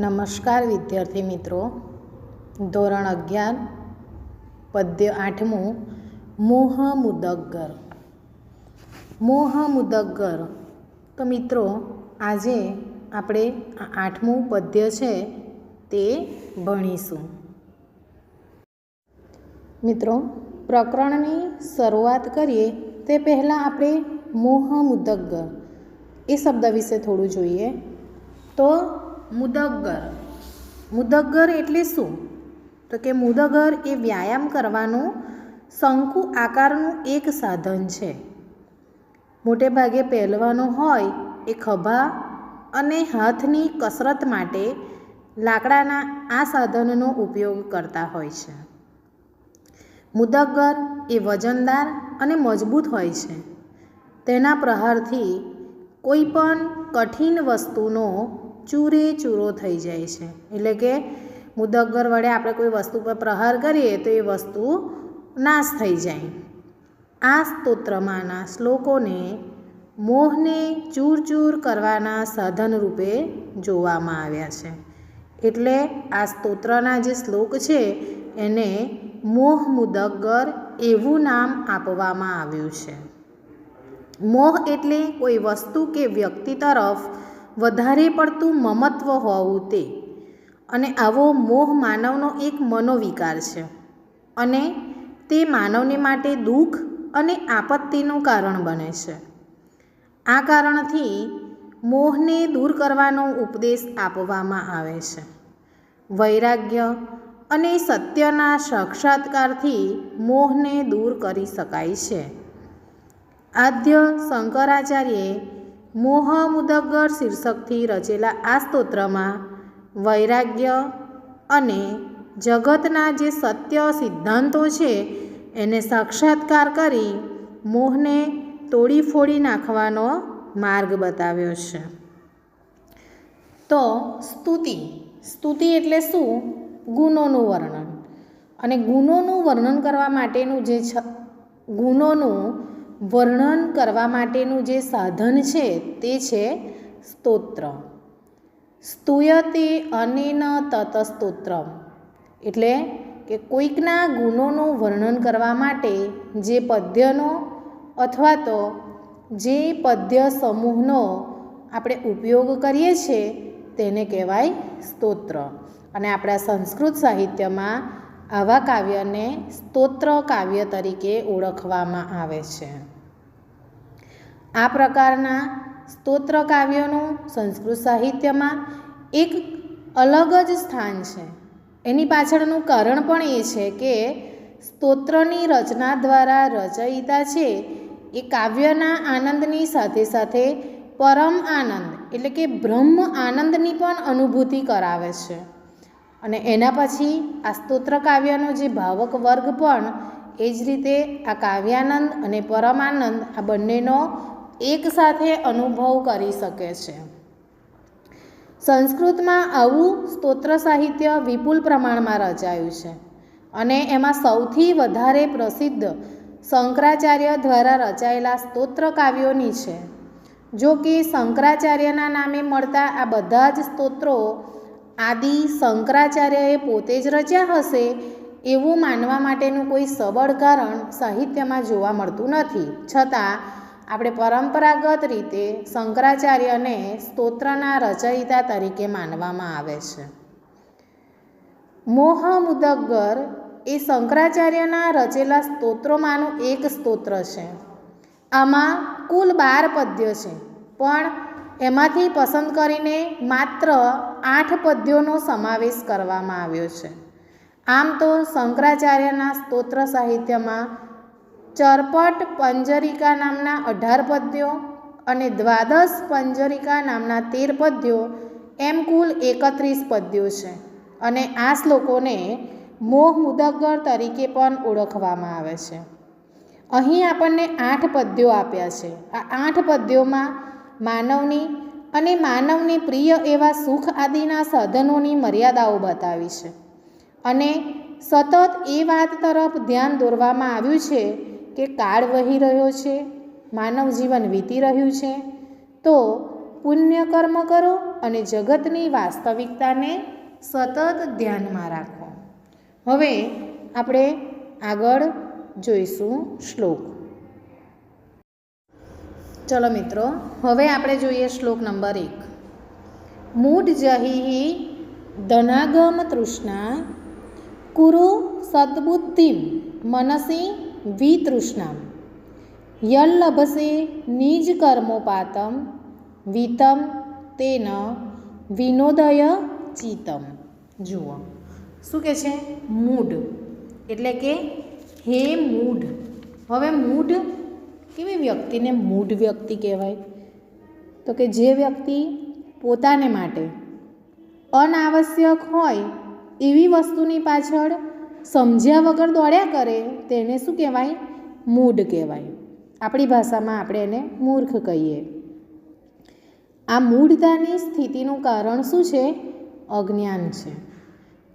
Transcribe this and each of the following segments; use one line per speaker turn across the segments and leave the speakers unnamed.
નમસ્કાર વિદ્યાર્થી મિત્રો. ધોરણ અગિયાર, પદ્ય આઠમું, મોહ મુદગર મોહ મુદગર તો મિત્રો, આજે આપણે આઠમું પદ્ય છે તે ભણીશું. મિત્રો, પ્રકરણની શરૂઆત કરીએ, તે પહેલાં આપણે મોહ મુદગર એ શબ્દ વિશે થોડું જોઈએ. તો મુદગર. મુદગર એટલે શું? તો કે મુદગર એ વ્યાયામ કરવાનું શંકુ આકારનું એક સાધન છે. મોટે ભાગે પહેલવાનો હોય એ ખભા અને હાથની કસરત માટે લાકડાના આ સાધનનો ઉપયોગ કરતા હોય છે. મુદગર એ વજનદાર અને મજબૂત હોય છે. તેના પ્રહારથી કોઈ પણ કઠિન વસ્તુનો ચૂરે ચૂરો થઈ જાય છે. એટલે કે મુદગર વડે આપણે કોઈ વસ્તુ પર પ્રહાર કરીએ તો એ વસ્તુ નાશ થઈ જાય. આ સ્તોત્રમાંના શ્લોકોને મોહને ચૂર ચૂર કરવાના સાધન રૂપે જોવામાં આવ્યા છે. એટલે આ સ્તોત્રના જે શ્લોક છે, એને મોહ મુદગર એવું નામ આપવામાં આવ્યું છે. મોહ એટલે કોઈ વસ્તુ કે વ્યક્તિ તરફ વધારે પડતું મમત્વ હોવું તે. અને આવો મોહ માનવનો એક મનોવિકાર છે. અને તે માનવને માટે દુઃખ અને આપત્તિનું કારણ બને છે. આ કારણથી મોહને દૂર કરવાનો ઉપદેશ આપવામાં આવે છે. વૈરાગ્ય અને સત્યના સાક્ષાત્કારથી મોહને દૂર કરી શકાય છે. આદ્ય શંકરાચાર્યે મોહ મુદગર શીર્ષકથી રચેલા આ સ્તોત્રમાં વૈરાગ્ય અને જગતના જે સત્ય સિદ્ધાંતો છે, એને સાક્ષાત્કાર કરી મોહને તોડી ફોડી નાખવાનો માર્ગ બતાવ્યો છે. તો સ્તુતિ. સ્તુતિ એટલે શું? ગુણોનું વર્ણન. અને ગુણોનું વર્ણન કરવા માટેનું જે છ, ગુણોનું વર્ણન કરવા માટેનું જે સાધન છે તે છે સ્તોત્ર. સ્તુયતે અનેન તત સ્તોત્રમ એટલે કે કોઈકના ગુણોનું વર્ણન કરવા માટે જે પદ્યનો અથવા તો જે પદ્ય સમૂહનો આપણે ઉપયોગ કરીએ છીએ તેને કહેવાય સ્તોત્ર. અને આપણા સંસ્કૃત સાહિત્યમાં આવા કાવ્યને સ્તોત્ર કાવ્ય તરીકે ઓળખવામાં આવે છે. આ પ્રકારના સ્તોત્ર કાવ્યોનું સંસ્કૃત સાહિત્યમાં એક અલગ જ સ્થાન છે. એની પાછળનું કારણ પણ એ છે કે સ્તોત્રની રચના દ્વારા રચયિતા છે એ કાવ્યના આનંદની સાથે સાથે પરમ આનંદ, એટલે કે બ્રહ્મ આનંદની પણ અનુભૂતિ કરાવે છે. અને એના પછી આ સ્તોત્ર કાવ્યનો જે ભાવક વર્ગ પણ એ જ રીતે આ કાવ્યાનંદ અને પરમાનંદ આ બંનેનો એકસાથે અનુભવ કરી શકે છે. સંસ્કૃતમાં આવું સ્તોત્ર સાહિત્ય વિપુલ પ્રમાણમાં રચાયું છે અને એમાં સૌથી વધારે પ્રસિદ્ધ શંકરાચાર્ય દ્વારા રચાયેલા સ્તોત્ર કાવ્યોની છે. જો કે શંકરાચાર્યના નામે મળતા આ બધા જ સ્તોત્રો આદિ શંકરાચાર્યએ પોતે જ રચ્યા હશે એવું માનવા માટેનું કોઈ સબળ કારણ સાહિત્યમાં જોવા મળતું નથી. છતાં આપણે પરંપરાગત રીતે શંકરાચાર્યને સ્તોત્રના રચયિતા તરીકે માનવામાં આવે છે. મોહ મુદગર એ શંકરાચાર્યના રચેલા સ્તોત્રોમાંનું એક સ્તોત્ર છે. આમાં કુલ બાર પદ્ય છે, પણ એમાંથી પસંદ કરીને માત્ર આઠ પદ્યોનો સમાવેશ કરવામાં આવ્યો છે. આમ તો શંકરાચાર્યના સ્તોત્ર સાહિત્યમાં ચરપટ પંજરિકા નામના અઢાર પદ્યો અને દ્વાદશ પંજરિકા નામના તેર પદ્યો એમ કુલ એકત્રીસ પદ્યો છે અને આ શ્લોકોને મોહ મુદગર તરીકે પણ ઓળખવામાં આવે છે. અહીં આપણને આઠ પદ્યો આપ્યા છે. આ આઠ પદ્યોમાં માનવની અને માનવને પ્રિય એવા સુખ આદિના સાધનોની મર્યાદાઓ બતાવી છે. અને સતત એ વાત તરફ ધ્યાન દોરવામાં આવ્યું છે કે કાળ વહી રહ્યો છે, માનવ જીવન વીતી રહ્યું છે, તો પુણ્ય કર્મ કરો અને જગતની વાસ્તવિકતાને સતત ધ્યાનમાં રાખો. હવે આપણે આગળ જોઈશું શ્લોક. ચલો મિત્રો, હવે આપણે જોઈએ શ્લોક નંબર એક. મૂઢ જહી ધનાગમ તૃષ્ણા, કુરુ સદબુદ્ધિ મનસી વિતૃષ્ણામ. યલ્લભસે નિજ કર્મોપાતમ વિતમ તેન વિનોદય ચિતમ. જુઓ. શું કે છે? મૂઢ. એટલે કે હે મૂઢ. હવે મૂઢ કેવી વ્યક્તિને મૂઢ વ્યક્તિ કહેવાય? તો કે જે વ્યક્તિ પોતાને માટે અનાવશ્યક હોય એવી વસ્તુની પાછળ સમજ્યા વગર દોડ્યા કરે, તેને શું કહેવાય? મૂઢ કહેવાય. આપણી ભાષામાં આપણે એને મૂર્ખ કહીએ. આ મૂઢતાની સ્થિતિનું કારણ શું છે? અજ્ઞાન છે.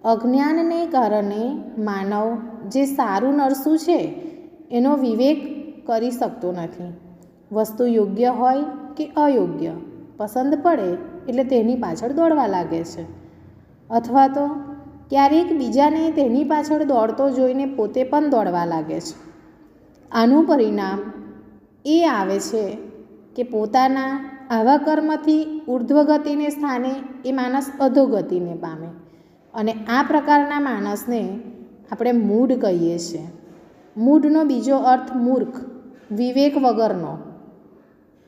અજ્ઞાનને કારણે માનવ જે સારું નરસું છે, એનો વિવેક કરી શકતો નથી. વસ્તુ યોગ્ય હોય કે અયોગ્ય, પસંદ પડે એટલે તેની પાછળ દોડવા લાગે છે. અથવા તો ક્યારેક બીજાને તેની પાછળ દોડતો જોઈને પોતે પણ દોડવા લાગે છે. આનું પરિણામ એ આવે છે કે પોતાના આવા કર્મથી ઉર્ધ્વગતિને સ્થાને એ માણસ અધોગતિને પામે અને આ પ્રકારના માણસને આપણે મૂઢ કહીએ છીએ. મૂઢનો બીજો અર્થ મૂર્ખ, વિવેક વગરનો.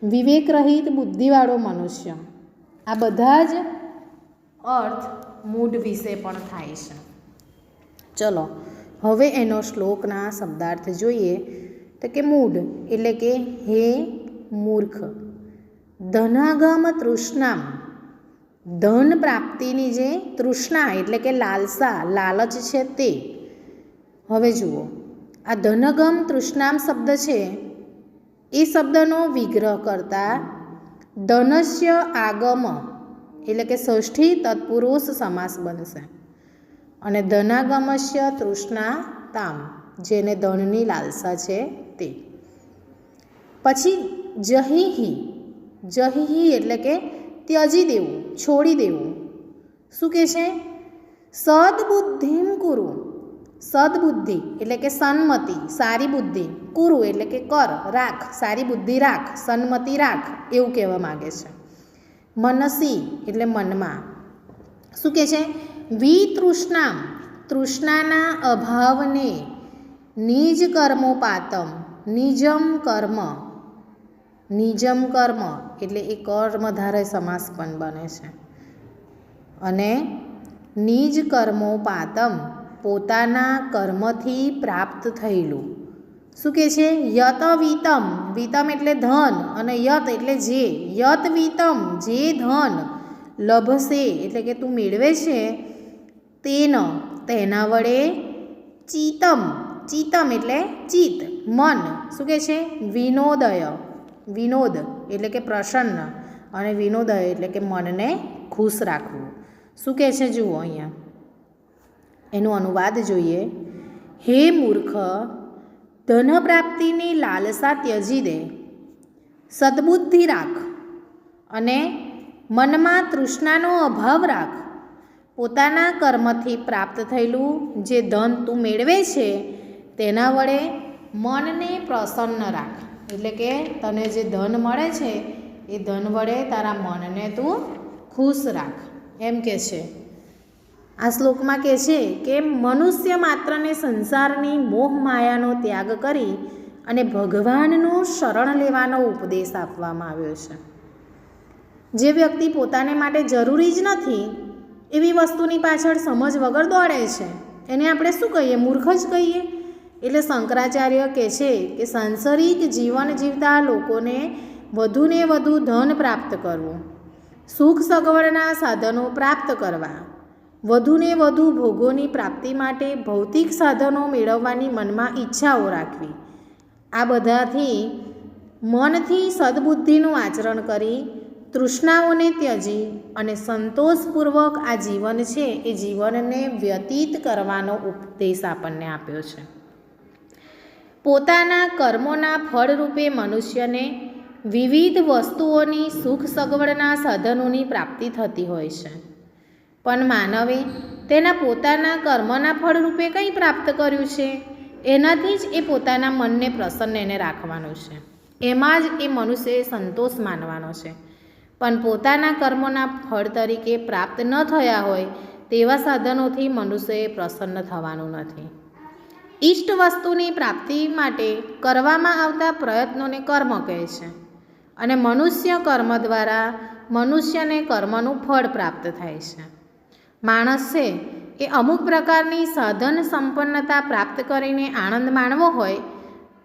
વિવેકરહિત બુદ્ધિવાળો મનુષ્ય. આ બધા જ અર્થ મૂઢ વિશે પણ થાય છે. ચલો, હવે એનો શ્લોકના શબ્દાર્થ જોઈએ. તો કે મૂઢ એટલે કે હે મૂર્ખ. ધનાગમ તૃષ્ણામ. ધન પ્રાપ્તિની જે તૃષ્ણા, એટલે કે લાલસા, લાલચ છે તે. હવે જુઓ, આ ધનગમ તૃષ્ણામ શબ્દ છે. એ શબ્દનો વિગ્રહ કરતા ધનસ્ય આગમ એટલે કે ષષ્ઠી તત્પુરુષ સમાસ બનશે. અને ધનાગમસ્ય તૃષ્ણા તામ, જેને ધનની લાલસા છે તે. પછી જહીહી જહીહી એટલે કે ત્યજી દેવું, છોડી દેવું. શું કહે છે? સદબુદ્ધિમ કુરુ. સદબુદ્ધિ એટલે કે સન્મતિ, સારી બુદ્ધિ. કુરુ એટલે કે કર, રાખ, સારી બુદ્ધિ રાખ, સન્મતિ રાખ, એવું કહેવા માગે છે. મનસી એટલે મનમાં. શું કહે છે? વિતૃષ્ણામ, તૃષ્ણાના અભાવને નિજ કર્મોપાતમ, નિજમ કર્મ. નિજમ કર્મ એટલે એ કર્મધારે સમાસ પણ બને છે. અને નિજ કર્મોપાતમ પોતાના કર્મથી પ્રાપ્ત થયેલું. શું કહે છે? યત વિતમ એટલે ધન અને યત એટલે જે. યત વિતમ જે ધન. લભશે એટલે કે તું મેળવે છે. તેન, તેના વડે ચિતમ. ચિતમ એટલે ચિત્ત, મન. શું કહે છે? વિનોદય. વિનોદ એટલે કે પ્રસન્ન અને વિનોદય એટલે કે મનને ખુશ રાખવું. શું કહે છે? જુઓ અહીંયા. એનો અનુવાદ જોઈએ. હે મૂર્ખ ધન પ્રાપ્તિની લાલસા ત્યજી દે. સદબુદ્ધિ રાખ અને મનમાં તૃષ્ણાનો અભાવ રાખ. પોતાના કર્મથી પ્રાપ્ત થયેલું જે ધન તું મેળવે છે, તેના વડે મનને પ્રસન્ન રાખ. એટલે કે તને જે ધન મળે છે, એ ધન વડે તારા મનને તું ખુશ રાખ. એમ કે છે. આ શ્લોકમાં કહે છે કે મનુષ્ય માત્રને સંસારની મોહ માયાનો ત્યાગ કરી અને ભગવાનનું શરણ લેવાનો ઉપદેશ આપવામાં આવ્યો છે. જે વ્યક્તિ પોતાને માટે જરૂરી જ નથી, એવી વસ્તુની પાછળ સમજ વગર દોડે છે. એને આપણે શું કહીએ? મૂર્ખ જ કહીએ? એટલે શંકરાચાર્ય કહે છે કે સાંસારિક જીવન જીવતા લોકોને વધુને વધુ ધન પ્રાપ્ત કરવું, સુખ સગવડના સાધનો પ્રાપ્ત કરવા વધુને વધુ ભોગોની પ્રાપ્તિ માટે ભૌતિક સાધનો મેળવવાની મનમાં ઈચ્છાઓ રાખવી. આ બધાથી મનથી સદબુદ્ધિનું આચરણ કરી, તૃષ્ણાઓને ત્યજી અને સંતોષપૂર્વક આ જીવન છે એ જીવનને વ્યતીત કરવાનો ઉપદેશ આપણને આપ્યો છે. પોતાના કર્મોના ફળરૂપે મનુષ્યને વિવિધ વસ્તુઓની સુખ સગવડના સાધનોની પ્રાપ્તિ થતી હોય છે. પણ માનવે તેના પોતાના કર્મના ફળરૂપે કંઈ પ્રાપ્ત કર્યું છે? એનાથી જ એ પોતાના મનને પ્રસન્ન એને રાખવાનું છે. એમાં જ એ મનુષ્યએ સંતોષ માનવાનો છે. પણ પોતાના કર્મોના ફળ તરીકે પ્રાપ્ત ન થયા હોય તેવા સાધનોથી મનુષ્યએ પ્રસન્ન થવાનું નથી. ઈષ્ટ વસ્તુની પ્રાપ્તિ માટે કરવામાં આવતા પ્રયત્નોને કર્મ કહે છે. અને મનુષ્ય કર્મ દ્વારા મનુષ્યને કર્મનું ફળ પ્રાપ્ત થાય છે. માણસ છે, એ અમુક પ્રકારની સાધન સંપન્નતા પ્રાપ્ત કરીને આનંદ માણવો હોય,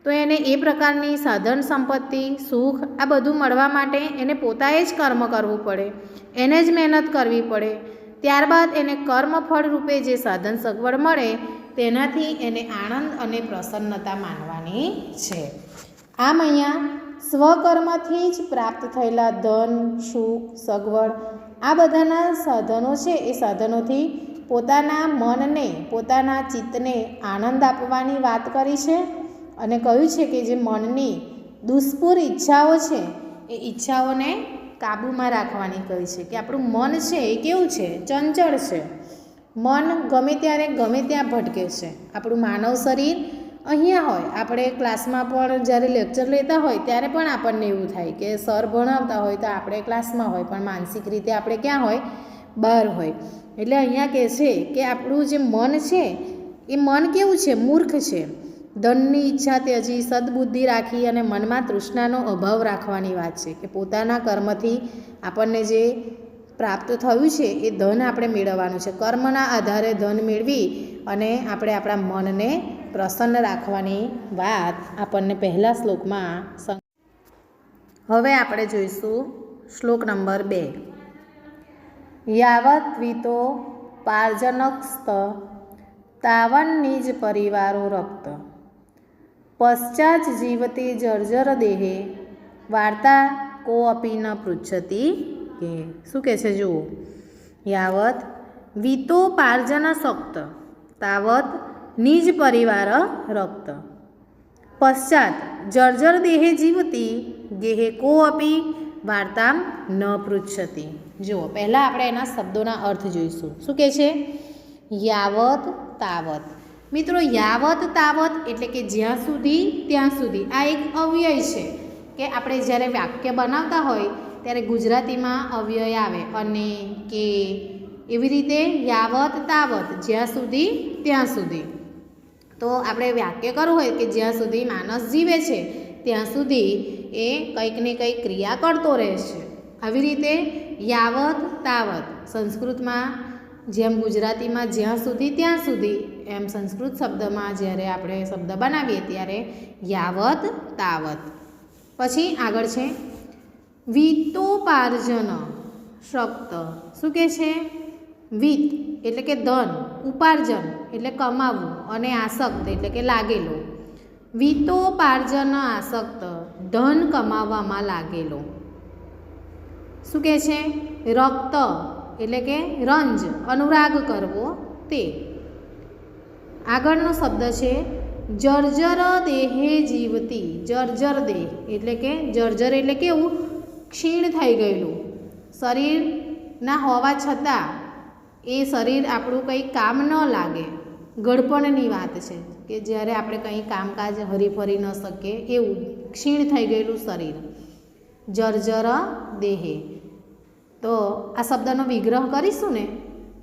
તો એને એ પ્રકારની સાધન સંપત્તિ, સુખ, આ બધું મળવા માટે એને પોતાએ જ કર્મ કરવું પડે, એને જ મહેનત કરવી પડે. ત્યારબાદ એને કર્મફળ રૂપે જે સાધન સગવડ મળે, તેનાથી એને આનંદ અને પ્રસન્નતા માનવાની છે. આમ અહીંયા સ્વકર્મથી જ પ્રાપ્ત થયેલા ધન, સુખ, સગવડ આ બધાના સાધનો છે, એ સાધનોથી પોતાના મનને, પોતાના ચિત્તને આનંદ આપવાની વાત કરી છે અને કહ્યું છે કે જે મનની દુષ્પુર ઈચ્છાઓ છે, એ ઈચ્છાઓને કાબૂમાં રાખવાની કહી છે કે આપણું મન છે એ કેવું છે? ચંચળ છે. મન ગમે ત્યારે ગમે ત્યાં ભટકે છે. આપણું માનવ શરીર અહીંયા હોય. આપણે ક્લાસમાં પણ જ્યારે લેક્ચર લેતા હોય ત્યારે પણ આપણને એવું થાય કે સર ભણાવતા હોય તો આપણે ક્લાસમાં હોય, પણ માનસિક રીતે આપણે ક્યાં હોય? બહાર હોય. એટલે અહીંયા કહે છે કે આપણું જે મન છે, એ મન કેવું છે? મૂર્ખ છે. ધનની ઈચ્છા ત્યજી સદબુદ્ધિ રાખી અને મનમાં તૃષ્ણાનો અભાવ રાખવાની વાત છે કે પોતાના કર્મથી આપણને જે પ્રાપ્ત થયું છે એ ધન આપણે મેળવવાનું છે. કર્મના આધારે ધન મેળવી અને આપણે આપણા મનને પ્રસન્ન રાખવાની વાત આપણને પહેલા શ્લોકમાં હવે આપણે જોઈશું શ્લોક નંબર બે. યાવત વિતો પાર્જનકસ્ત તાવન નિજ પરિવારો રક્ત. પશ્ચાત જીવતે જર્જર દેહે વાર્તા કો અપી ન પૃચ્છતી કે. શું કહે છે જુઓ? યાવત વિતો પાર્જન સક્ત તાવત, નિજ પરિવાર રક્ત. પશ્ચાત, જર્જર દેહે જીવતી, ગેહે કો અપી વાર્તામ ન પૃચ્છતી. જુઓ, પહેલાં આપણે એના શબ્દોના અર્થ જોઈશું. શું કહે છે? યાવત, તાવત. મિત્રો, યાવત, તાવત એટલે કે જ્યાં સુધી, ત્યાં સુધી. આ એક અવ્યય છે કે આપણે જ્યારે વાક્ય બનાવતા હોય, ત્યારે ગુજરાતીમાં અવ્યય આવે. અને, કે એવી રીતે યાવત તાવત, જ્યાં સુધી, ત્યાં સુધી. તો આપણે વાક્ય કરવું હોય કે જ્યાં સુધી માણસ જીવે છે, ત્યાં સુધી એ કંઈક ને કંઈક ક્રિયા કરતો રહે છે આવી રીતે યાવત તાવત, સંસ્કૃતમાં જેમ ગુજરાતીમાં જ્યાં સુધી, ત્યાં સુધી, એમ સંસ્કૃત શબ્દમાં જ્યારે આપણે શબ્દ બનાવીએ ત્યારે યાવત તાવત. પછી આગળ છે, વિતોપાર્જન શક્ત. શું કહે છે? વિત, એટલે કે ધન, ઉપાર્જન, એટલે કમાવવું અને આસક્ત, એટલે કે લાગેલો. વિતોપાર્જન આસક્ત, ધન કમાવવામાં લાગેલો. શું કહે છે? રક્ત, એટલે કે રંજ, અનુરાગ કરવો તે. આગળનો શબ્દ છે, જર્જર દેહે જીવતી, જર્જર દેહ, એટલે કે જર્જર એટલે કેવું? ક્ષીણ થઈ ગયેલું. શરીરના હોવા છતાં એ શરીર આપણું કંઈ કામ ન લાગે. ગળપણની વાત છે કે જ્યારે આપણે કંઈ કામકાજ હરીફરી ન શકીએ એવું ક્ષીણ થઈ ગયેલું શરીર. જર્જર દેહે. તો આ શબ્દનો વિગ્રહ કરીશું ને,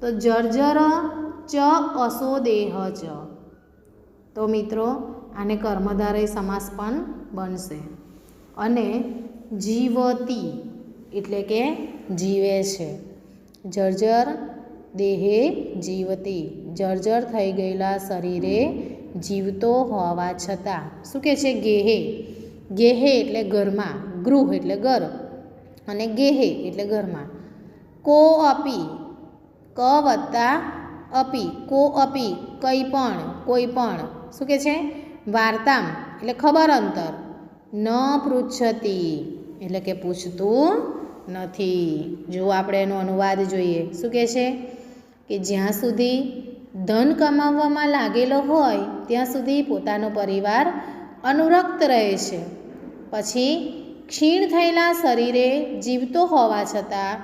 તો જર્જર ચ અસો દેહ ચ તો મિત્રો, આને કર્મધારય સમાસ પણ બનશે. અને જીવતી, એટલે કે જીવે છે. જર્જર દેહે જીવતી, જર્જર થઈ ગયેલા શરીરે જીવતો હોવા છતાં. શું કહે છે? ગેહે. ગેહે એટલે ઘરમાં, ગૃહ એટલે ઘર. અને ગેહે એટલે ઘરમાં. કો અપી, ક વત્તા અપી, કો અપી, કંઈ પણ, કોઈ પણ. શું કે છે? વાર્તામ, એટલે ખબર અંતર. ન પૃચ્છતી, એટલે કે પૂછતું નથી. જો આપણે એનો અનુવાદ જોઈએ. શું કહે છે? કે જ્યાં સુધી ધન કમાવવામાં લાગેલો હોય, ત્યાં સુધી પોતાનો પરિવાર અનુરક્ત રહે છે. પછી ક્ષીણ થયેલા શરીરે જીવતો હોવા છતાં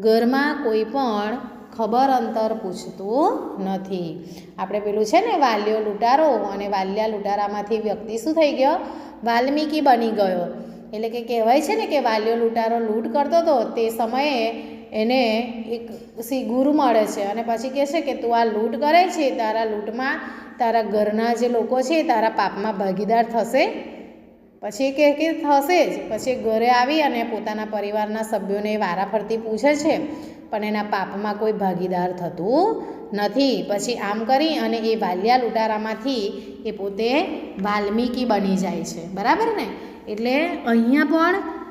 ઘરમાં કોઈ પણ ખબર અંતર પૂછતું નથી. આપણે પેલું છે ને, વાલ્યો લૂંટારો અને વાલ્યા લૂંટારામાંથી વ્યક્તિ શું થઈ ગયો? વાલ્મીકી બની ગયો. એટલે કે કહેવાય છે ને કે વાલ્યો લૂંટારો લૂંટ કરતો હતો, તે સમયે એને એક સી ગુરુ મળે છે અને પછી કહે છે કે તું આ લૂંટ કરે છે, તારા લૂંટમાં તારા ઘરના જે લોકો છે તારા પાપમાં ભાગીદાર થશે. પછી કે કે થશે જ. પછી ઘરે આવી અને પોતાના પરિવારના સભ્યોને વારાફરતી પૂછે છે, પણ એના પાપમાં કોઈ ભાગીદાર થતું નથી. પછી આમ કરી અને એ વાલ્યા લૂંટારામાંથી એ પોતે વાલ્મીકી બની જાય છે. બરાબર ને? એટલે અહીંયા પણ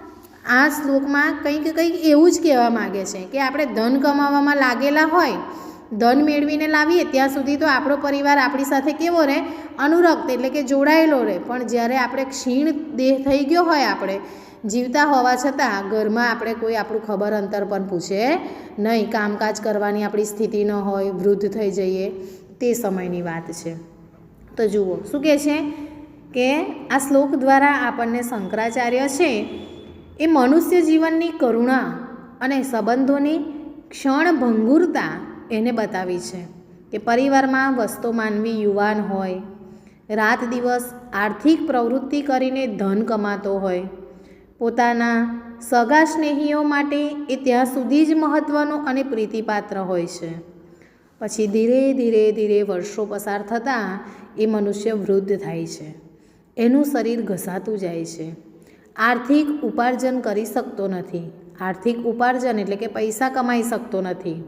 આ શ્લોકમાં કંઈક કંઈક એવું જ કહેવા માગે છે કે આપણે ધન કમાવામાં લાગેલા હોય, ધન મેળવીને લાવીએ, ત્યાં સુધી તો આપણો પરિવાર આપણી સાથે કેવો રહે? અનુરક્ત એટલે કે જોડાયેલો રહે. પણ જ્યારે આપણે ક્ષીણ દેહ થઈ ગયો હોય આપણે, જીવતા હોવા છતાં ઘરમાં આપણે કોઈ આપણું ખબર અંતર પણ પૂછે નહીં. કામકાજ કરવાની આપણી સ્થિતિ ન હોય, વૃદ્ધ થઈ જઈએ, તે સમયની વાત છે. તો જુઓ, શું કહે છે? કે આ શ્લોક દ્વારા આપણને શંકરાચાર્ય છે એ મનુષ્ય જીવનની કરુણા અને સંબંધોની ક્ષણભંગુરતા એને બતાવી છે કે પરિવારમાં વસ્તો માનવી યુવાન હોય, રાત દિવસ આર્થિક પ્રવૃત્તિ કરીને ધન કમાતો હોય, પોતાના સગા સ્નેહીઓ માટે એ ત્યાં સુધી જ મહત્ત્વનો અને પ્રીતિપાત્ર હોય છે. પછી ધીરે ધીરે ધીરે વર્ષો પસાર થતાં એ મનુષ્ય વૃદ્ધ થાય છે. એનું શરીર ઘસાતું જાય છે. આર્થિક ઉપાર્જન કરી શકતો નથી. આર્થિક ઉપાર્જન એટલે કે પૈસા કમાઈ શકતો નથી.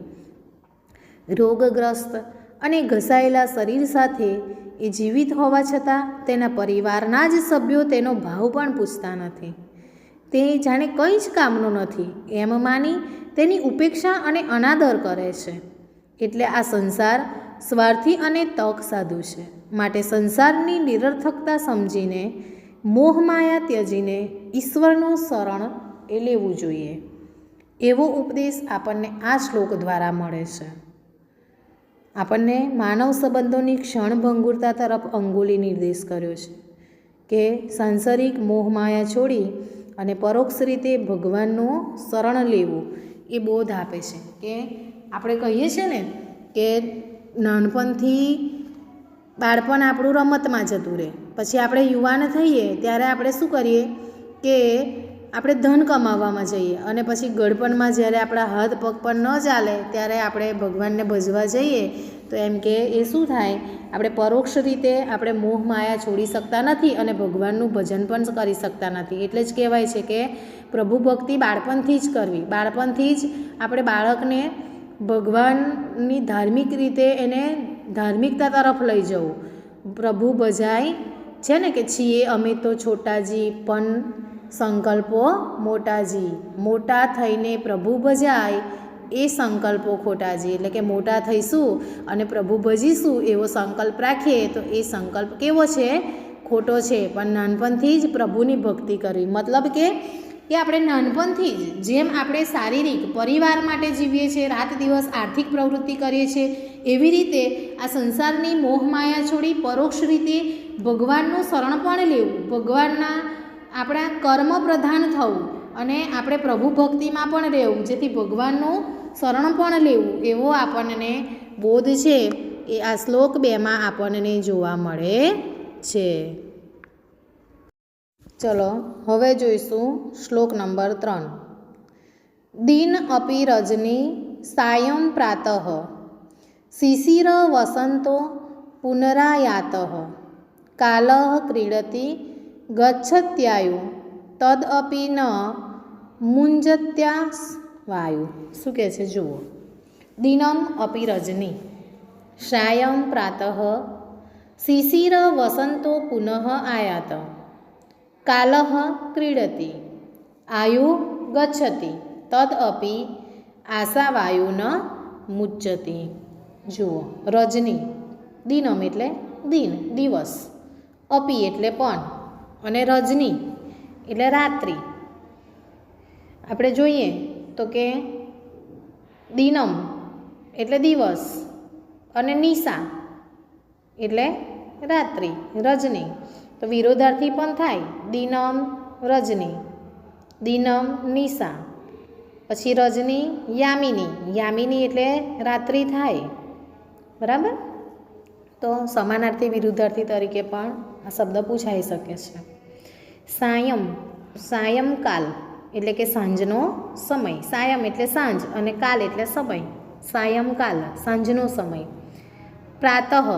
રોગગ્રસ્ત અને ઘસાયેલા શરીર સાથે એ જીવિત હોવા છતાં તેના પરિવારના જ સભ્યો તેનો ભાવ પણ પૂછતા નથી. તે જાણે કંઈ જ કામનું નથી, એમ માની તેની ઉપેક્ષા અને અનાદર કરે છે. એટલે આ સંસાર સ્વાર્થી અને તક સાધુ છે. માટે સંસારની નિરર્થકતા સમજીને મોહમાયા ત્યજીને ઈશ્વરનું શરણ એ લેવું જોઈએ. એવો ઉપદેશ આપણને આ શ્લોક દ્વારા મળે છે. આપણને માનવ સંબંધોની ક્ષણભંગુરતા તરફ અંગુલી નિર્દેશ કર્યો છે કે સાંસારિક મોહમાયા છોડી અને પરોક્ષ રીતે ભગવાનનું શરણ લેવું એ બોધ આપે છે કે આપણે કહીએ છીએ ને કે નાનપણથી બાળપણ આપણું રમતમાં જતું રહે. પછી આપણે યુવાન થઈએ ત્યારે આપણે શું કરીએ કે આપણે ધન કમાવવામાં જઈએ અને પછી ગળપણમાં જ્યારે આપણા હાથ પગ પણ ન ચાલે ત્યારે આપણે ભગવાનને ભજવા જઈએ. તો એમ કે એ શું થાય? આપણે પરોક્ષ રીતે આપણે મોહ માયા છોડી શકતા નથી અને ભગવાનનું ભજન પણ કરી શકતા નથી. એટલે જ કહેવાય છે કે પ્રભુ ભક્તિ બાળપણથી જ કરવી. બાળપણથી જ આપણે બાળકને ભગવાનની ધાર્મિક રીતે એને ધાર્મિકતા તરફ લઈ જવું. પ્રભુ ભજાય છે ને કે છીએ અમે તો છોટાજી, પણ સંકલ્પો મોટાજી. મોટા થઈને પ્રભુ ભજાય એ સંકલ્પો ખોટાજી. એટલે કે મોટા થઈશું અને પ્રભુ ભજીશું એવો સંકલ્પ રાખીએ તો એ સંકલ્પ કેવો છે? ખોટો છે. પણ નાનપણથી જ પ્રભુની ભક્તિ કરવી મતલબ કે કે આપણે નાનપણથી જ જેમ આપણે શારીરિક પરિવાર માટે જીવીએ છીએ, રાત દિવસ આર્થિક પ્રવૃત્તિ કરીએ છીએ, એવી રીતે આ સંસારની મોહમાયા છોડી પરોક્ષ રીતે ભગવાનનું શરણ પણ લેવું ભગવાનના આપણા કર્મ પ્રધાન થવું અને આપણે પ્રભુ ભક્તિમાં પણ રહેવું જેથી ભગવાનનું શરણ પણ લેવું એવો આપણને બોધ છે એ આ શ્લોક બેમાં આપણને જોવા મળે છે ચલો હવે જોઈશું શ્લોક નંબર ત્રણ દિન અપી રજની સાયં પ્રાતઃ શિશિર વસંતો પુનરાયાત કાલ ક્રીડતી ગચ્છત્યાયુ તદઅપી ન મુંજત્યા વાયુ શું કહે છે? જુઓ. દિનમ અપી રજની। સાયં પ્રાતઃ। શિશિર વસંતો પુનઃ આયાત। કાલ ક્રીડતી। આયુ ગચ્છતિ। તદઅપી આશાવાયુ ન મુચ્યતી જુઓ. રજની. દિનમ એટલે દિન, દિવસ। અપી એટલે પણ અને રજની એટલે રાત્રિ. આપણે જોઈએ તો કે દિનમ એટલે દિવસ અને નિશા એટલે રાત્રિ, રજની. તો વિરોધાર્થી પણ થાય, દિનમ, રજની. દિનમ, નિશા. પછી રજની, યામિની. યામિની એટલે રાત્રિ થાય. બરાબર? તો સમાનાર્થી વિરુદ્ધાર્થી તરીકે પણ આ શબ્દ પૂછાઈ શકે છે. સાયમ સાયંકાલ એટલે કે સાંજનો સમય. સાયમ એટલે સાંજ અને કાલ એટલે સમય. સાયંકાલ સાંજનો સમય. પ્રાતઃ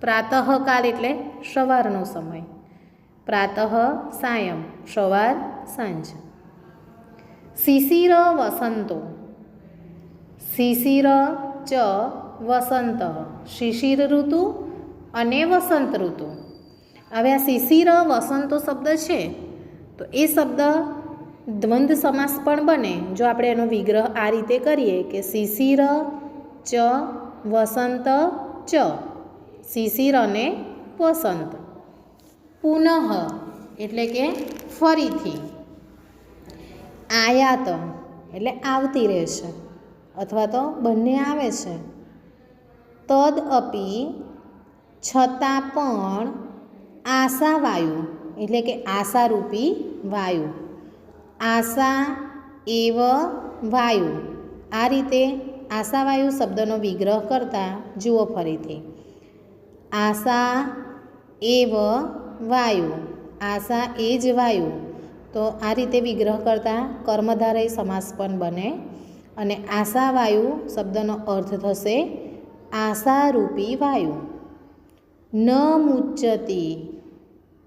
પ્રાતઃકાલ એટલે સવારનો સમય. પ્રાતઃ, સાયમ, સવાર, સાંજ. શિશિર વસંતો. શિશિર ચ વસંત. શિશિર ઋતુ અને વસંત ઋતુ. હવે આ શિશિર, વસંતો શબ્દ છે, તો એ શબ્દ દ્વંદ સમાસ પણ બને. જો આપણે એનો વિગ્રહ આ રીતે કરીએ કે શિશિર ચ, વસંત ચ, શિશિર અને વસંત. પુનઃ એટલે કે ફરીથી. આયાત, એટલે આવતી રહેશે, અથવા તો બંને આવે છે. તદ અપી છતાં પણ આશા વાયુ એટલે કે આશારૂપી વાયુ. આશા એવ વાયુ. આ રીતે આશાવાયુ શબ્દનો વિગ્રહ કરતાં જુઓ ફરીથી. આશા એવ વાયુ. આશા એ જ વાયુ. તો આ રીતે વિગ્રહ કરતાં કર્મધારય સમાસ પણ બને અને આશાવાયુ શબ્દનો અર્થ થશે આશારૂપી વાયુ. ન મુચ્ચતી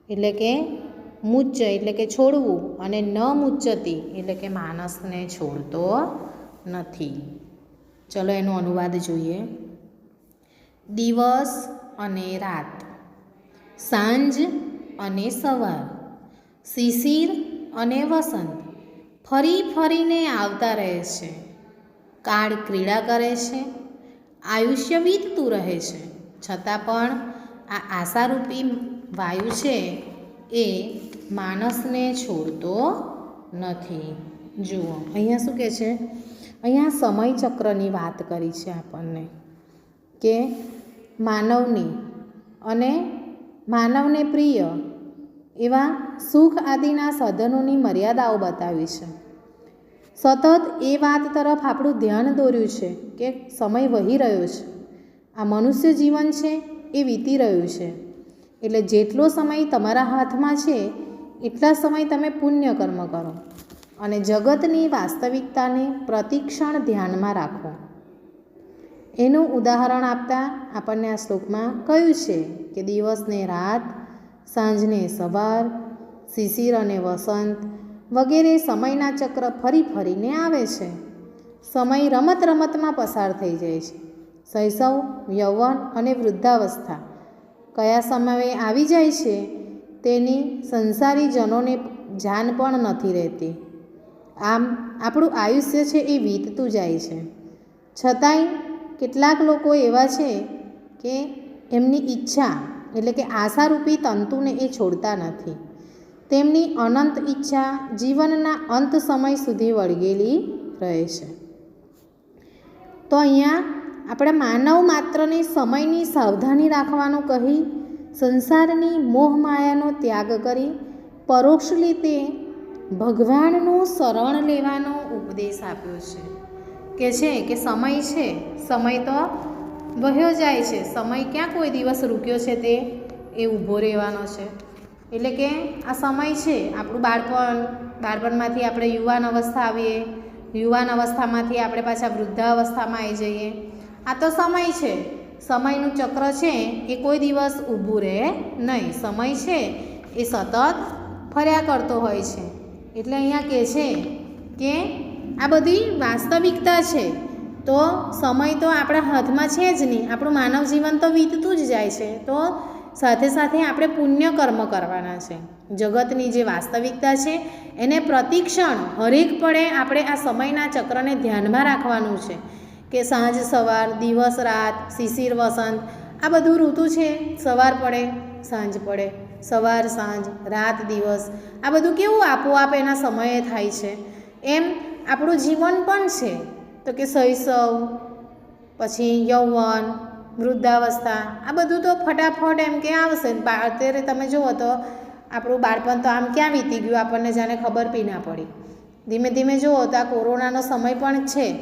એટલે કે મુચ્ચ એટલે કે છોડવું અને ન મુચ્ચતી એટલે કે માણસને છોડતો નથી. ચલો એનો અનુવાદ જોઈએ. દિવસ અને રાત, સાંજ અને સવાર, શિશિર અને વસંત ફરી ફરીને આવતા રહે છે. કાળ ક્રીડા કરે છે. આયુષ્ય વીતતું રહે છે. છતાં પણ આ આશારૂપી વાયુ છે એ માણસને છોડતો નથી. જુઓ, અહીંયા શું કહે છે? અહીંયા સમય ચક્રની વાત કરી છે આપણને કે માનવની અને માનવને પ્રિય એવા સુખ આદિના સાધનોની મર્યાદાઓ બતાવી છે. સતત એ વાત તરફ આપણું ધ્યાન દોર્યું છે કે સમય વહી રહ્યો છે. આ મનુષ્ય જીવન છે એ વીતી રહ્યું છે. એટલે જેટલો સમય તમારા હાથમાં છે, એટલા સમય તમે પુણ્ય કર્મ કરો. અને જગતની વાસ્તવિકતાને પ્રતિક્ષણ ધ્યાનમાં રાખો. એનું ઉદાહરણ આપતા આપણને આ શ્લોકમાં કહ્યું છે કે દિવસને રાત, સાંજને સવાર, શિશિર અને વસંત વગેરે સમયના ચક્ર ફરી ફરીને આવે છે. સમય રમત રમતમાં પસાર થઈ જાય છે. શૈશવ, યૌવન અને વૃદ્ધાવસ્થા કયા સમયે આવી જાય છે તેની સંસારીજનોને જાન પણ નથી રહેતી. આમ, આપણું આયુષ્ય છે એ વીતતું જાય છે. છતાંય કેટલાક લોકો એવા છે કે એમની ઈચ્છા એટલે કે આશારૂપી તંતુને એ છોડતા નથી. તેમની અનંત ઈચ્છા જીવનના અંત સમય સુધી વળગેલી રહે છે. તો અહીંયા આપણે માનવ માત્રને સમયની સાવધાની રાખવાનું કહી, સંસારની મોહમાયાનો ત્યાગ કરી પરોક્ષ રીતે ભગવાનનું શરણ લેવાનો ઉપદેશ આપ્યો છે. કે છે કે સમય છે, સમય તો વહ્યો જાય છે, સમય ક્યાં કોઈ દિવસ રૂક્યો છે તે એ ઊભો રહેવાનો છે. એટલે કે આ સમય છે, આપણું બાળપણ, બાળપણમાંથી આપણે યુવાન અવસ્થા આવીએ, યુવાન અવસ્થામાંથી આપણે પાછા વૃદ્ધાવસ્થામાં આવી જઈએ. આ તો સમય છે. સમયનું ચક્ર છે એ કોઈ દિવસ ઊભું રહે નહીં. સમય છે એ સતત ફર્યા કરતો હોય છે. એટલે અહીંયા કહે છે કે આ બધી વાસ્તવિકતા છે. તો સમય તો આપણા હાથમાં છે જ નહીં. આપણું માનવ જીવન તો વીતતું જ જાય છે. તો સાથે સાથે આપણે પુણ્ય કર્મ કરવાના છે. જગતની જે વાસ્તવિકતા છે, એને પ્રતિક્ષણ હરેક પળે આપણે આ સમયના ચક્રને ધ્યાનમાં રાખવાનું છે. કે સાંજ, સવાર, દિવસ, રાત, શિશિર, વસંત, આ બધું ઋતુ છે. સવાર પડે, સાંજ પડે. સવાર, સાંજ, રાત, દિવસ, આ બધું કેવું આપોઆપ એના સમયે થાય છે? એમ આપણું જીવન પણ છે. તો કે શૈશવ પછી યૌવન વૃદ્ધાવસ્થા, આ બધું તો ફટાફટ એમ કે આવશે. અત્યારે તમે જુઓ તો આપણું બાળપણ તો આમ ક્યાં વીતી ગયું? આપણને જાણે ખબર બી ના પડી. ધીમે ધીમે જુઓ તો આ કોરોનાનો સમય પણ છે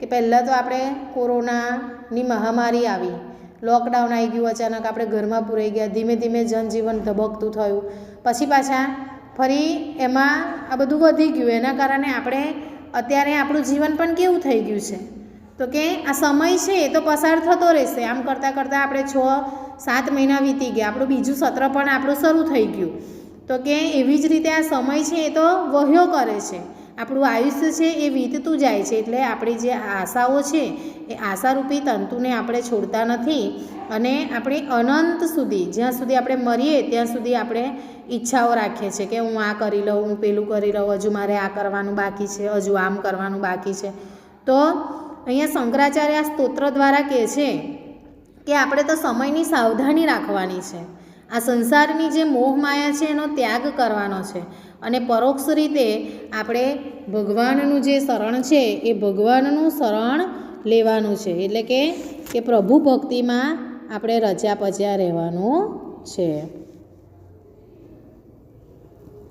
કે પહેલાં તો આપણે કોરોનાની મહામારી આવી. લોકડાઉન આવી ગયું, અચાનક આપણે ઘરમાં પૂરાઈ ગયા, ધીમે ધીમે જનજીવન ધબકતું થયું. પછી પાછા ફરી એમાં આ બધું વધી ગયું. એના કારણે આપણે, અત્યારે આપણું જીવન પણ કેવું થઈ ગયું છે? તો કે આ સમય છે એ તો પસાર થતો રહેશે. આમ કરતાં કરતાં આપણે છ, સાત મહિના વીતી ગયા. આપણું બીજું સત્ર પણ આપણું શરૂ થઈ ગયું. તો કે એવી જ રીતે આ સમય છે એ તો વહ્યો કરે છે. આપણું આયુષ્ય છે એ વીતતું જાય છે. એટલે આપણી જે આશાઓ છે એ આશારૂપી તંતુને આપણે છોડતા નથી અને આપણે અનંત સુધી, જ્યાં સુધી આપણે મરીએ ત્યાં સુધી આપણે ઈચ્છાઓ રાખીએ છીએ કે હું આ કરી લઉં, હું પેલું કરી લઉં, હજુ મારે આ કરવાનું બાકી છે, હજુ આમ કરવાનું બાકી છે. તો અહીંયા શંકરાચાર્ય આ સ્તોત્ર દ્વારા કહે છે કે આપણે તો સમયની સાવધાની રાખવાની છે. આ સંસારની જે મોહ માયા છે એનો ત્યાગ કરવાનો છે. અને પરોક્ષ રીતે આપણે ભગવાનનું જે શરણ છે એ ભગવાનનું શરણ લેવાનું છે. એટલે કે કે પ્રભુ ભક્તિમાં આપણે રચ્યા પચ્યા રહેવાનું છે.